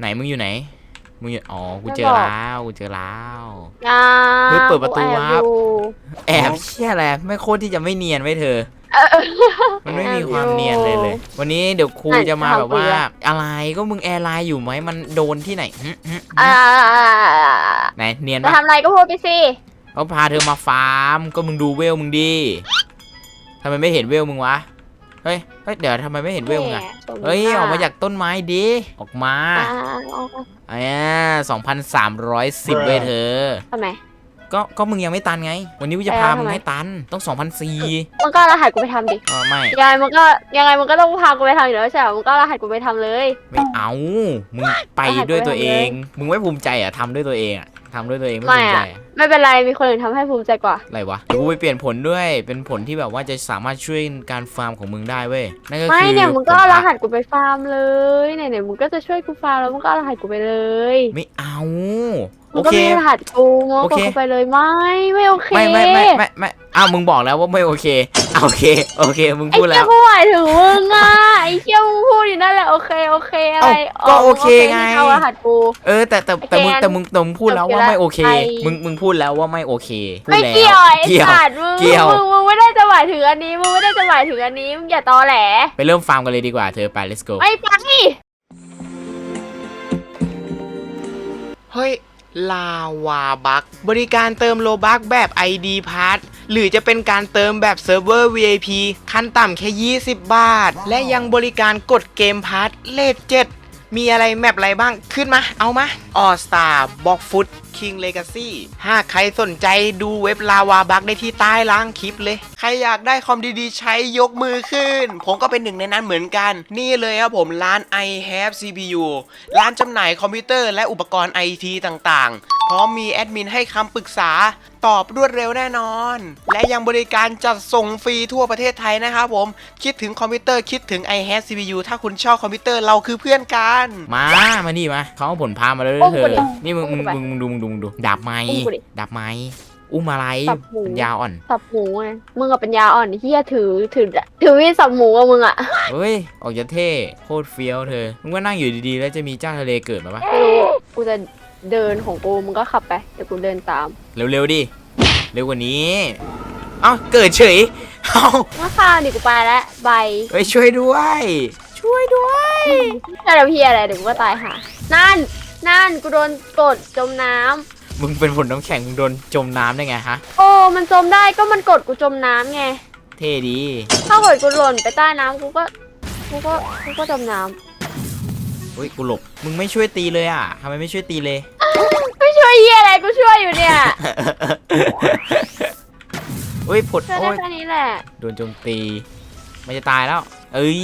ไหนมึงอยู่ไหน มึงอยู่อ๋อ กูเจอแล้ว กูเจอแล้วอ่าเฮ้ยเปิดประตูกูแอบวาร์ปอยู่แอบเชี่ยอะไรไม่โคตรที่จะไม่เนียนไว้เธอเออมันไม่มีความเนียนเลยเลย วันนี้เดี๋ยวครูไหนจะมาแบบว่าทำไงอะอะไรก็มึงแอร์ไลน์อยู่ไหมมันโดนที่ไหนหึหึอ่าไหนเนียนจะปะทำอะไรก็พูดไปสิเขาพาเธอมาฟาร์ม ก็มึงดูเวลมึงดิทำไมไม่เห็นเวลมึงวะ เฮ้ยเฮ้ยเดี๋ยวทำไมไม่เห็นเวลมึงอะแหสมเฮ้ยน้ออกมาจากต้นไม้ดิออกมาอ่าเอาเอาอ่าสองพันสามร้อยสิบเว้ยเธอทำไมก็ก็มึงยังไม่ตันไง วันนี้กูจะไปพาแล้วมึงทำไมให้ตันต้องสองพันสี่มึงก็เอารหัสกูไปทำดิอ๋อไม่ยังไงมึงก็ยังไงมึงก็ต้องพากูไปทำอยู่แล้วใช่ไหมมึงก็เอารหัสกูไปทำเลย ไม่เอา มึงไปด้วยตัวเอง มึงไม่ภูมิใจอะทำด้วยตัวเองอะ ทำด้วยตัวเองไม่ภูมิใจอะไม่เป็นไรมีคนอื่นทำให้ภูมิใจกว่า อะไรวะเดี๋ยวกูไปเปลี่ยนผลด้วย เป็นผลที่แบบว่าจะสามารถช่วยการฟาร์มของมึงได้เว้ย นั่นก็ไม่คือเนี่ยมึงก็ผเอาลรพักหัสกูไปฟาร์มเลยเนี่ยเนี่ยมึงก็จะช่วยกูฟาร์มแล้วมึงก็เอารหัสกูไปเลยไม่เอา มึโองก็เค มีรหัสกูมึงโอก็เคกดเข้าไปเลยไม่ไม่โอเคไม่ไม่ไม่ไม่ไม่ อ้าวมึงบอกแล้วว่าไม่โอเคอะโอเค โอเค มึงไอ้พูดแล้เชี่ยวกูหมายถึงมึงอะไอ้เชี่ยมึงพูดอยู่นั่นแหละโอเคโอเคอะไรเอ้าก็โอเคไงที่เอารหัสกู เออแต่แต่แต่มึงไอ้แกนแต่มึงแต่มึงพูดแล้วว่าไม่โอเคไปมึงมึงพูดแล้วว่าไม่โอเคพูดไม่แล้วเกี่ยวไอ้เกี่ยวสัตว์มึงเกี่ยวมึงมึงไม่ได้จะหมายถึงอันนี้มึงไม่ได้จะหมายถึงอันนี้มึงอย่าตอแหลไปเริ่มฟาร์มกันเลยดีกว่าเธอไป let's go ไม่ไปเฮ้ยลาวาบักบริการเติมโลบักแบบ ID p a s s หรือจะเป็นการเติมแบบเซิร์ฟเวอร์ VIP ขั้นต่ำแค่ 20 บาท และยังบริการกดเกมพาร์ทเลท7มีอะไรแมปอะไรบ้างขึ้นมา เอามา All Star b o x Foot King Legacy หากใครสนใจดูเว็บลาวาบักได้ที่ใต้ล่างคลิปเลย ใครอยากได้คอมดีๆ ใช้ยกมือขึ้น ผมก็เป็นหนึ่งในนั้นเหมือนกัน นี่เลยครับผมร้าน i have CPU ร้านจำหน่ายคอมพิวเตอร์และอุปกรณ์ไอทีต่างๆ พร้อมมีแอดมินให้คำปรึกษา ตอบรวดเร็วแน่นอน และยังบริการจัดส่งฟรีทั่วประเทศไทยนะครับผม คิดถึงคอมพิวเตอร์คิดถึง i have CPU ถ้าคุณชอบคอมพิวเตอร์เราคือเพื่อนกัน มา มานี่มาเขาเอาผลพามาเลยโอ้เธโหอดินี่มึงมึงโอ้โหมึงมึงดูมึงดูมึงดูดาบไม้โอ้โหดิดาบไม้อุ้มอะไรสับหูปัญญาอ่อน สับหมูไงมึงกับปัญญาอ่อนเฮียถือถือถือมีดสับหมูอะมึงอะเฮ้ย ออกจะเท่โคตรเฟี้ยวเธอ มึงว่านั่งอยู่ดีๆ แล้วจะมีเจ้าทะเลเกิดมาปะไม่รู้กูจะ เดินของกูมึงก็ขับไปเดี๋ยวกูเดินตาม เร็วๆดิ เร็วกว่านี้ เอ้าเกิดเฉย เอ้าเมื่อข้าวดิกูไปแล้วใบเฮ้ยช่วยด้วย ช่วยด้วยถ้าเราพี่อะไรเดี๋ยวกูก็ตายหานั่น นั่นกูโดนกดจมน้ำมึงเป็นผลน้ำแข็งมึงโดนจมน้ำได้ไงฮะ โอ้มันจมได้ก็มันกดกูจมน้ำไง เท่ดี ถ้ากดกูหล่นไปใต้น้ำกูก็กูก็กูก็จมน้ เฮ้ยกูหลบมึงไม่ช่วยตีเลยอะทำไมไม่ช่วยตีเลยำไม่ช่วยเฮียอะไรกูช่วยอยู่เนี่ยเฮ้ยผลช่วยโอ้ได้ยแค่นี้แหละโดนโจมตี มันจะตายแล้ว เอ้ย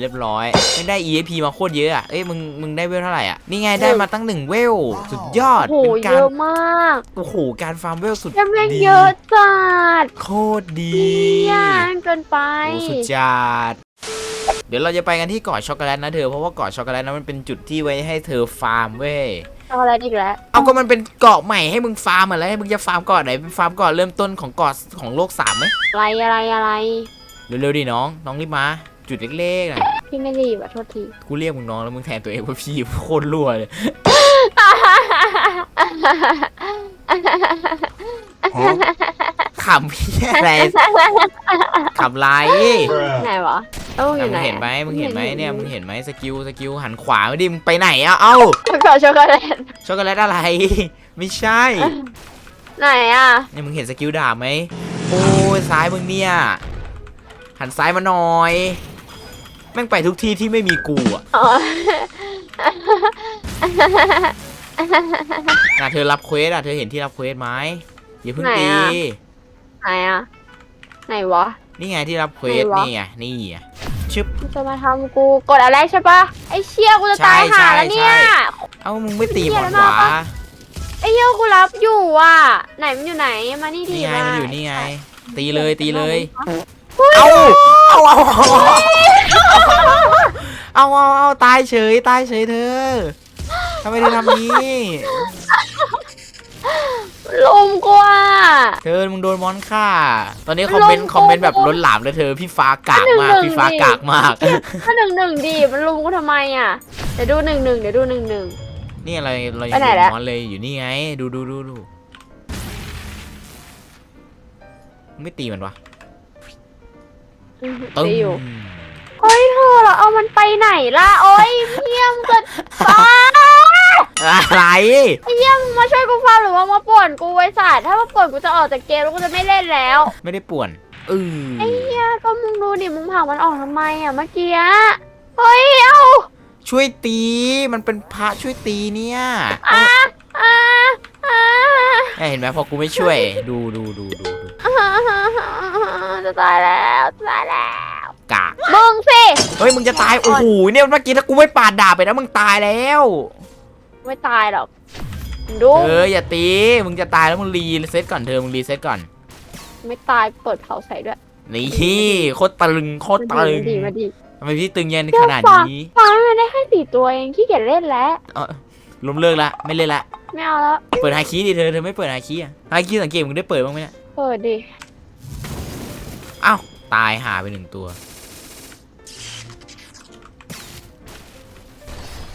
เรียบร้อยไม่ได้ EAP มาโคตรเยอะอะเอ้ยมึงมึงได้เวลเท่าไหร่อะนี่ไงได้มาตั้งหนึ่งเวลสุดยอดโอ้โหเป็นเยการอะมากโอ้โหการฟาร์มเวลสุดยังไม่ดีเยอะจัดโคตรดีเฮียเกินไป โอ้สุดจัดเดี๋ยวเราจะไปกันที่เกาะช็อกโกแลตนะเธอเพราะว่าเกาะช็อกโกแลตนั้นมันเป็นจุดที่ไว้ให้เธอฟาร์มเว้ยเอาอะไรอีกแล้วเอาก็มันเป็นเกาะใหม่ให้มึงฟาร์มอะแล้วให้มึงจะฟาร์มเกาะไหนเป็นฟาร์มเกาะเริ่มต้นของเกาะของโลกสามไหมอะไรอะไรอะไรเร็วๆดิน้องน้องรีบมา จุดเล็กๆน่ะพี่ไม่รีบอะโทษทีกูเรียกมึงน้องแล้วมึงแทนตัวเองว่าพี่โคตรรั่วเลย ขำพี่อะไรขำไรไหนวะเอ้าอยู่มึไหนงอะเห็นไหมมึงเห็นไหมเนี่ยมึงเห็นไหมสกิลสกิลหันขวาไม่ดิมึงไปไหนอะเอ้าขอช็อกโกแลตช็อกโกแลตอะไร ไม่ใช่ไหนอะเนี่ยมึงเห็นสกิลดาบไหมโอ้ยซ้ายมึงเนี่ยหันซ้ายมาหน่อยแม่งไปทุกที่ที่ไม่มีกูอะอ๋อ น่ะเธอรับเควสอะ เธอเห็นที่รับเควสไหมอย่าเพิ่งตี ไหนอะไหนวะ นี่ไงที่รับเควสไหนวะ นี่ไงนี่ไงชึบ มึงจะมาทำกูกดอะไรใช่ปะไอ้เชี่ยกูจะตายใช่หาใช่แล้วเนี่ย ใช่ เอ้ามึงไม่ตีหมอนขวาไอ้เหี้ยกูรับอยู่อะ ไหนมันอยู่ไหนมานี่ดีนี่ไงมามันอยู่นี่ไง ตีเลยตีเลยอุ้ยเอาเอาเอาเอาเอาเอาเอาตายเฉยตายเฉยเธอ ทำไมเธอทำนี้ลุมกูอะเธอมึงโดนมอนฆ่า ตอนนี้คอมเมนต์ลงคอมเมนต์แบบล้นหลามเลยเธอพี่ฟ้ากากมากหนึ่งๆพี่ฟ้าดิกากมาก ก็หนึ่งหนึ่งดิมันลุมกูทำไมอะ เดี๋ยวดูหนึ่งหนึ่งเดี๋ยวดูหนึ่งหนึ่ง นี่อะไรเรายังไปไหนเห็นแล้ว มอนเลยอยู่นี่ไง ดูดูดูดูมึงไม่ตีมันวะตึ้งตีอยู่ เฮ้ยเธอเราเอามันไปไหนล่ะ โอ้ยเยี่ยมเกินฟ้า อะไรไอ้เยี่ยมงมาช่วยกูฟังหรือว่ามาป่วนกูไว้สัตว์ถ้ามาป่วนกูจะออกจากเกมแล้วกูจะไม่เล่นแล้วไม่ได้ป่วนเออไอ้เหี้ยก็มึงดูดิมึงผลักมันออกทำไมอะเมื่อกี้เฮ้ยเอาช่วยตีมันเป็นพระช่วยตีเนี่ยอะอะอะเนี่ยเห็นไหมพอกูไม่ช่วย ดูดูดูดูดูจะตายแล้วจะตายแล้วกากมึงสิเฮ้ยมึงจะตายโอ้โหเนี่ยเมื่อกี้ถ้ากูไม่ปาดดาบไปนะมึงตายแล้ว ไม่ตายหรอกมึงดู เอออย่าตี มึงจะตายแล้วมึงรีเซ็ตก่อนเธอ มึงรีเซ็ตก่อน ไม่ตายเปิดเผาใส่ด้วยนี่โคตรตึงโคตรมาตึดีงมาดีทำไมพี่ตึงเย็นขนาดนี้ฟังมันได้แค่สี่ตัวเองขี้เกียจเล่นแล้วเออล้มเลิกละไม่เล่นละไม่เอาแล้ว เปิดไฮคีดิเธอเธอไม่เปิดไฮคีอะไฮคีสังเกตมึงได้เปิดบ้างไหมเนี่ยเปิดดิอ้าวตายหาไปหนึ่งตัว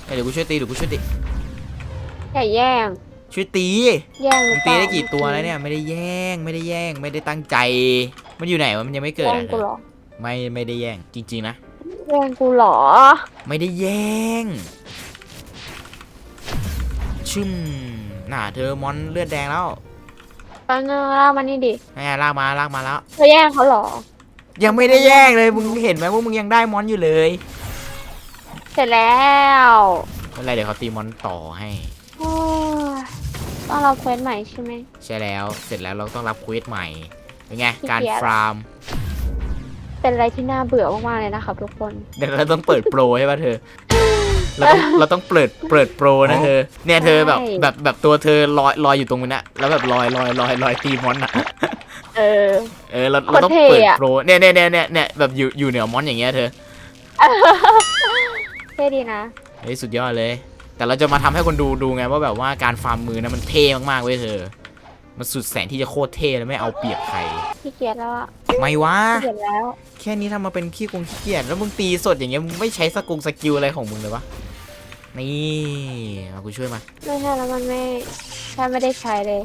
เอ้ยเดี๋ยวกูช่วยตีเดี๋ยวกูช่วยตี อย่าแย่ง ช่วยตี แย่งหมึรืงอเปตีล่าได้กี่ตัวแล้วเนี่ยไม่ได้แย่งไม่ได้แย่งไม่ได้ตั้งใจ มันอยู่ไหนวะมันยังไม่เกิดแย่งอะกูเหรอไม่ไม่ได้แย่งจริงๆนะ แย่งกูเหรอ ไม่ได้แย่งชึมน่ะเธอมอนเลือดแดงแล้วแปังเงล่ากมานี่ดิไงลากมาลากมาแล้ว เธอแย่งเขาเหรอ ยังไม่ได้แย่งเลยมึงเห็นไหมว่ามึงยังได้มอนอยู่เลยเสร็จแล้ว ไม่เป็นไรเดี๋ยวเขาตีมอนต่อให้โอ้ย ต้องเราเควสใหม่ใช่ไหม ใช่แล้วเสร็จแล้วเราต้องรับเควสใหม่เป็นไงขี้การเกียจฟาร์ม เป็นอะไรที่น่าเบื่อมากๆเลยนะครับทุกคน เดี๋ยวเราต้องเปิดโปรใช่ป่ะเธอเราต้องเราต้องเปิดเปิดโปรนะเธอ เนี่ยเธอแบบใช่แบบแบบตัวเธอลอยลอยอยู่ตรงนั้นนะแล้วแบบลอยลอยลอยลอยตีมอนอะเออ เออเราเราต้องโคตรเท่เปิดอะโปรเนี่ยเนี่ยเนี่ยเนี่ยเนี่ยแบบอยู่อยู่เหนือมอนอย่างเงี้ยเธอเท่ดีนะเฮ้ยสุดยอดเลย แต่เราจะมาทำให้คนดูดูไงว่าแบบว่าการฟาร์มมือนะมันเท่มากๆเว้ยเธอ มันสุดแสนที่จะโคตรเท่แล้วไม่เอาเปรียบใครขี้เกียจแล้วอะไม่วะขี้เกียจแล้ว แค่นี้ทำมาเป็นขี้กงขี้เกียจแล้วมึงตีสดอย่างเงี้ยมึงไม่ใช้สกุลสกิลอะไรของมึงเลยวะ นี่เอากูช่วยมา ไม่ใช่แล้วมันไม่แค่ไม่ได้ใช้เลย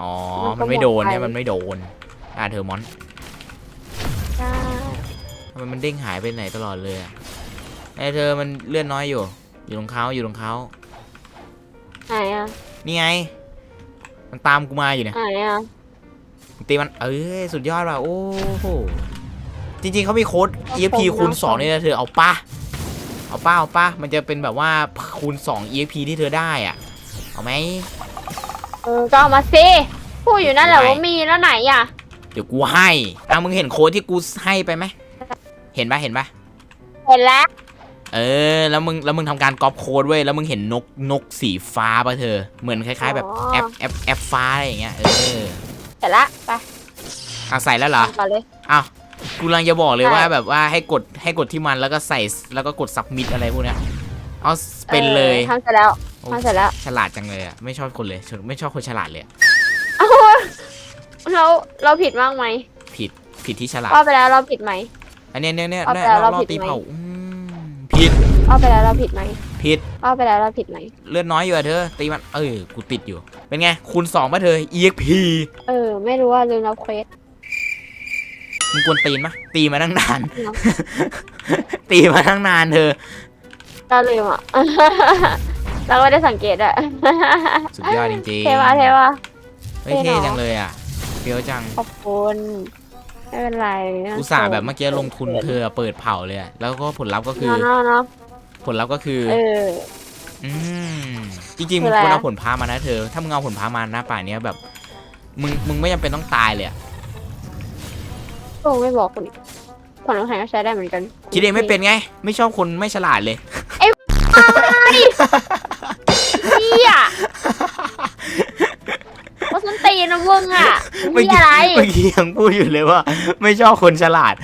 อ๋อ มันก็มันไม่โดนหมดไปเนี่ยมันไม่โดน อ่าเธอมอนใช่ทำไมมันเด้งหายไปไหนตลอดเลยอะไอเธอมันเลื่อนน้อยอยู่ อยู่ตรงเขาอยู่ตรงเขาไหนอะนี่ไง มันตามกูมาอยู่เนี่ยไหนอะตีมันเอ้ยสุดยอดว่ะโอ้โหจริงๆเขามีโค้ด EXP คูณ2นี่นะเธอเอาป้าเอาป้าเอาป้ามันจะเป็นแบบว่าคูณ 2 EXP ที่เธอได้อะ เอาไหมเออก็เอามาสิพูดอยู่นั่นแหละไม่ว่ามีแล้วไหนอะเดี๋ยวกูให้อะมึงเห็นโค้ดที่กูให้ไปไหมเห็นปะเห็นปะเห็นแล้ว เออแล้วมึงแล้วมึงทำการก๊อปโค้ดเว้ยแล้วมึงเห็นนกนกสีฟ้าปะเธอ เหมือนคล้าย ๆ แบบแอปแอปแอปฟ้าอะไรอย่างเงี้ยเออเห็นละไปเอาใส่แล้วเหรอต่อเลย อ้าวกูกำลังจะบอกเลยใช่ ว่าแบบว่าให้กดให้กดที่มันแล้วก็ใส่แล้วก็กดสับมิดอะไรพวกเนี้ยเอาเป็นเลยออทำเสร็จแล้วโอ้ทำเสร็จแล้วฉลาดจังเลยอะไม่ชอบคนเลยชไม่ชอบคนฉลาดเลยอะเอ้าเราเราผิดมากไหมผิดผิดที่ฉลาด ว่าไปแล้วเราผิดไหม อันเนี้ยเนี่ยเนี่ยเอาไปเนี่ยแล้วเราเราผิดตีไหม เผาอืม ผิดว่าไปแล้วเราผิดไหมผิดว่าไปแล้วเราผิดไหมเลือดน้อยอยู่อะเธอ ตีมันเออกูติดอยู่ เป็นไงคูณสองป่ะเธอ EXP เออ ไม่รู้ว่าลืมรับเควส มึงกวนตีนปะตีมาตั้งนานเนอะตีมาตั้งนานเธอก็ลืมอะ เราก็ไม่ได้สังเกตอะสุดยอดจริงๆเทวะเทวะ เฮ้ยเท่เท่เนอะ จังเลยอะเฟี้ยวจังขอบคุณ ไม่เป็นไรนะอุตส่าห์แบบเมื่อกี้ลงทุนเธอเปิดเผาเลยอะแล้วก็ผลลัพธ์ก็คือ เนาะเนาะผลลัพธ์ก็คือเออ อืมจริงๆคืมึองอะไร ควรเอาอะผลพามานะเธอ ถ้ามึงเอาผลพามาหน้าป่านเนี้ยแบบ มึงมึงไม่จำเป็นต้องตายเลยอะโอ้ไม่บอกคุณอีกผลน้ำแข็งก็ใช้ได้เหมือนกันคิดเองไม่เป็นไง ไม่ชอบคนไม่ฉลาดเลย เฮียว่า ส้นตีนนะมึงอะเมื่อเฮียกี้อะไรเมื่อกี้ยังพูดอยู่เลยว่า ไม่ชอบคนฉลาด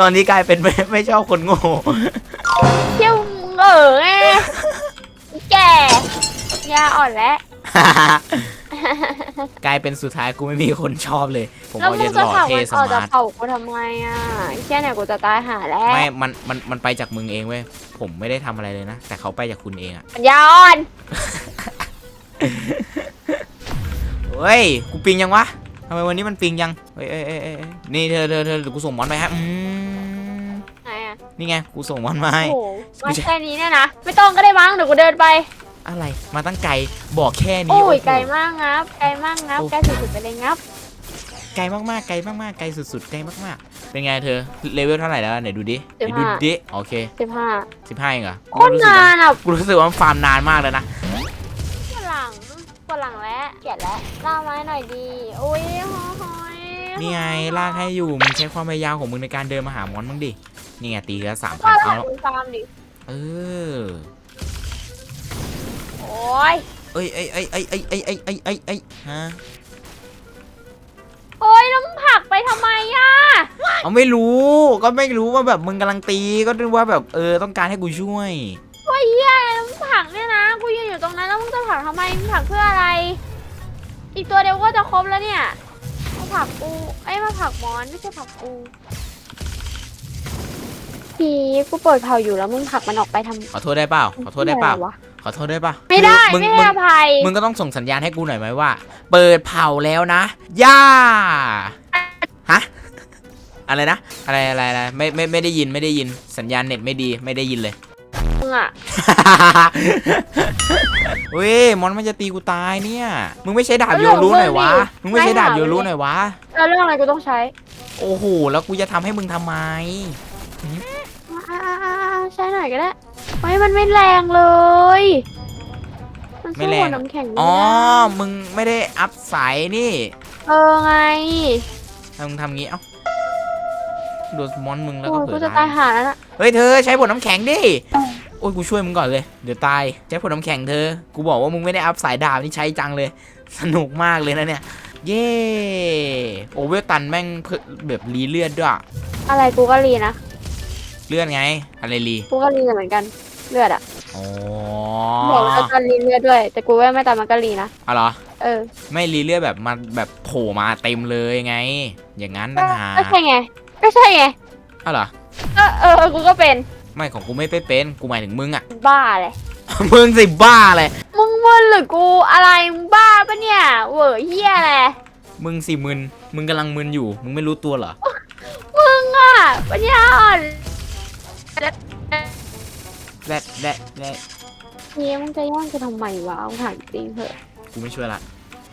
ตอนนี้กลายเป็นไม่ไม่ชอบคนโง่เที่ยวมึงเออไงแก่ยาอ่อนแล้วกลายเป็นสุดท้ายกูไม่มีคนชอบเลย ผมแล้วเอามึจะงหจะล่อเผาเท่มันสออกจากมาร์ทเผากูทำไมอะแค่เนี่ยกูจะตายหาแล้วไม่มันมันมันไปจากมึงเองเว้ยผมไม่ได้ทำอะไรเลยนะ แต่เขาไปจากคุณเองอะปัญญาอ่อน เฮ้ย กูปิงยังวะทำไมวันนี้มันปิงยัง เฮ้ยเอ้ยเอ้ยเอ้ยเอ้ยนี่เธอเธอเธอเดี๋ยวกูส่งมอนไปฮะอืมไหนอะนี่ไง กูส่งมอนมาให้ โอ้โหมาแค่นี้เนี่ยนะ ไม่ต้องก็ได้มั้งเดี๋ยวกูเดินไป อะไร มาตั้งไกล บอกแค่นี้โอ้ยโโหไกลมากงับ ไกลมากงับโอ้ไกลสุดๆไปเลยงับ ไกลมากๆ ไกลมากๆ ไกลสุดๆ ไกลมากๆ เป็นไงเธอ เลเวลเท่าไหร่แล้ว ไหนดูดิไหนดูดิ โอเคสิบห้าสิบห้าเองเหรอโคตรนานอะ กูรู้สึกว่ามันฟาร์มนานมากเลยนะฝรั่ งฝรั่งแล้วเกลียดแล้วล่าไม้หน่อยดีโอ้ยหอยหอยนี่ไงลากให้อยู่มึงใช้ความพยายามของมึงในการเดินมาหามอนมึงดินี่ไงตีแค่สามพัว่านเอาเราแล้วดูฟาร์มดิเออโอ้ยเอ้ยเอ้ยเอ้ยเอ้ยเอ้ยเอ้ยเอ้ยเอ้ยเอ้ยเอ้ยฮะโอ้ยแล้วมึงผลักไปทำไมอะเอาไม่รู้ก็ไม่รู้ว่าแบบมึงกำลังตีก็นึกว่าแบบเออต้องการให้กูช่วย โอ้ยเหี้ยแล้วมึงผลักเนี่ยนะกูยืน อยู่ตรงนั้นแล้วมึงจะผลักทำไมมึงผลักเพื่ออะไร อีกตัวเดียวก็จะครบแล้วเนี่ยมาผลักกูไอ้ยมาผลักมอนไม่ใช่ผลักกูพีกูเปิดเผาอยู่แล้วมึงผลักมันออกไปทำขอโทษได้เปล่าขอโทษได้เปล่าหี้ยอะรวะขอโทษได้เปล่าไม่ได้คือมึงไม่มึให้งอภัยมึงก็ต้องส่งสัญญาณให้กูหน่อยไหมว่า เปิดเผาแล้วนะ ย่า ฮะ อะไรนะ อะไรอะไรอะไรไม่ไม่ไม่ได้ยินไม่ได้ยินสัญญาณเน็ตไม่ดีไม่ได้ยินเลยมึง อะ เว้ยมอนมันจะตีกูตายเนี่ย มึงไม่ใช้ดาบโยรู้หน่อยวะ มึงไม่ใช้ดาบโยรู้หน่อยวะ แล้วเรื่องอะไรกูต้องใช้โอ้โห แล้วกูจะทำให้มึงทำไม อ่าๆๆใช้หน่อยก็ได้ไม่มันไม่แรงเลย มันไม่สู้แรงกับน้ำแข็งไม่อ๋อ ได้มึงไม่ได้อัพสายนี่เออไงถ้ามึงทำงี้ เอ้าโดนมอนมึงแล้วโอ้ก็ยเผลกูอจะตาตายยหาแล้วนะเฮ้ยเธอใช้ผลน้ำแข็งดิ โอ้ยกูช่วยมึงก่อนเลย เดี๋ยวตาย ใช้ผลน้ำแข็งเธอ กูบอกว่ามึงไม่ได้อัพสายดาบนี่ใช้จังเลย สนุกมากเลยนะเนี่ย เย้โอเวลตันแม่งเพิ่มแบบรีเลือดด้วยอะไรกูก็รีนะ เลือดไง อะไรรี กูก็รีเหมือนกัน เลือดอะอ๋อบอกว่าจะรีเลือดด้วย แต่กูว่าไม่ตามมันก็รีนะอ๋อเหรอ เออ ไม่รีเลือดแบบมาแบบโผล่มาเต็มเลยไง อย่างนั้นต่างหากก็ใช่ไง ก็ใช่ไงอ้าวเหรอ ก็เออ กูก็เป็น ไม่ของกูไม่ไปเป็นกูหมายถึงมึงอะ บ้าเลย มึงสิบ้าเลย มึงมึนหรือกูอะไรมึงบ้าปะเนี่ยเหวอเฮียอะไรมึงสิมึน มึงกำลังมึนอยู่ มึงไม่รู้ตัวเหรอ มึงอะปัญญาอ่อนแรดแรดแรดนี่มึงจะย่องจะทำไมวะเอาถามจริงเถอะกูไม่ช่วยละ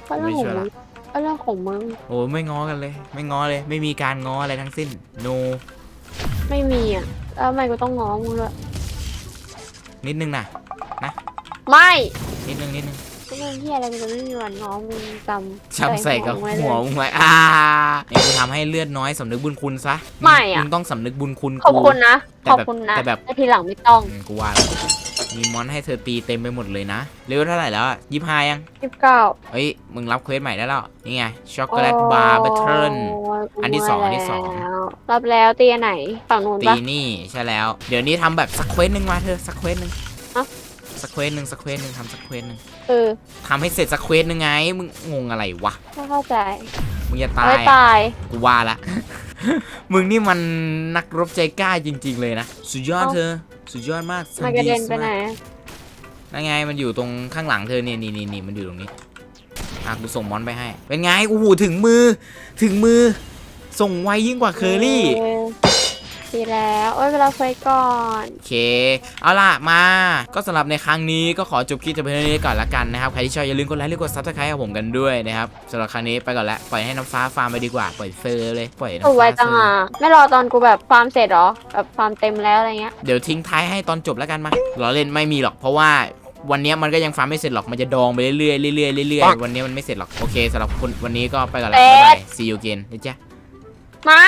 ก็เรื่องของไม่เชื่อมึละงก็เรื่องของมึงโอ้ไม่ง้อกันเลย ไม่ง้อเลย ไม่มีการง้ออะไรทั้งสิ้น no ไม่มีอะ แล้วทำไมกูต้องง้อมึงด้วยนิดนึงนะไม่นิดนึงนิดนึงก็เรื่องที่อะไรกูจะไม่มีวันง้อมึงจำจำใส่กับไว้หัวเลยมึงไว้อ่านี่กูทำให้เลือดน้อยสำนึกบุญคุณซะไม่อะ มึงต้องสำนึกบุญคุณขอบกูคุณนะแต่ขอบแบบคุณนะแต่แบบทีหลังไม่ต้อง อืมกูว่าแล้ว มีมอนให้เธอตีเต็มไปหมดเลยนะเลเวลเท่าไหร่แล้วยี่ห้ายังสิบเก้าเฮ้ย มึงรับเควสใหม่ได้แล้ว นี่ไงช็อกโกแลตบาร์บัตเทิลอันที่สองอันที่สองรับแล้วตีอันไหนฝั่งนู้นตีปะนี่ใช่แล้ว เดี๋ยวนี้ทำแบบสักเควสหนึ่งมาเธอสักเควสหนึ่งฮะสักเควสหนึ่งสักเควสหนึ่งทำสักเควสหนึ่งเออทำให้เสร็จสักเควสหนึ่งไง มึงงงอะไรวะไม่เข้าใจ มึงจะเอาตาไว้ยตาย กูว่าละ มึงนี่มันนักรบใจกล้าจริง ๆ เลยนะ สุดยอดเอ้าเธอ สุดยอดมากมันกระเด็นไปมากไหนนั่นไงมันอยู่ตรงข้างหลังเธอนี่นี่นี่นี่มันอยู่ตรงนี้อะกูส่งมอนไปให้ เป็นไงโอ้โหถึงมือ ถึงมือ ส่งไวยิ่งกว่าเคอรี่เออ ดีแล้วโอ้ยเวลาไฟก่อนโอเค เอาล่ะมา ก็สำหรับในครั้งนี้ก็ขอจบคลิปจะเพียงเท่านี้ก่อนละกันนะครับ ใครที่ชอบอย่าลืมกดไลค์หรือกดซับสไครต์กับผมกันด้วยนะครับสำหรับครั้งนี้ไปก่อนแล้วปล่อยให้น้ำฟ้าฟาร์มไปดีกว่า ปล่อยเซอร์เลย ปล่อยน้ำถูกไวฟ้าจังเซออะร์ไม่รอตอนกูแบบฟาร์มเสร็จเหรอ แบบฟาร์มเต็มแล้วอะไรเงี้ย เดี๋ยวทิ้งท้ายให้ตอนจบแล้วกันมาล้อเล่นไม่มีหรอกเพราะว่าวันนี้มันก็ยังฟาร์มไม่เสร็จหรอก มันจะดองไปเรื่อยๆเรื่อยๆเรื่อยๆ วันนี้มันไม่เสร็จหรอก โอเคสำหรับคนวันนี้ก็ไปก่อนแล้วบ๊ายบาย see you again นะจ๊ะมา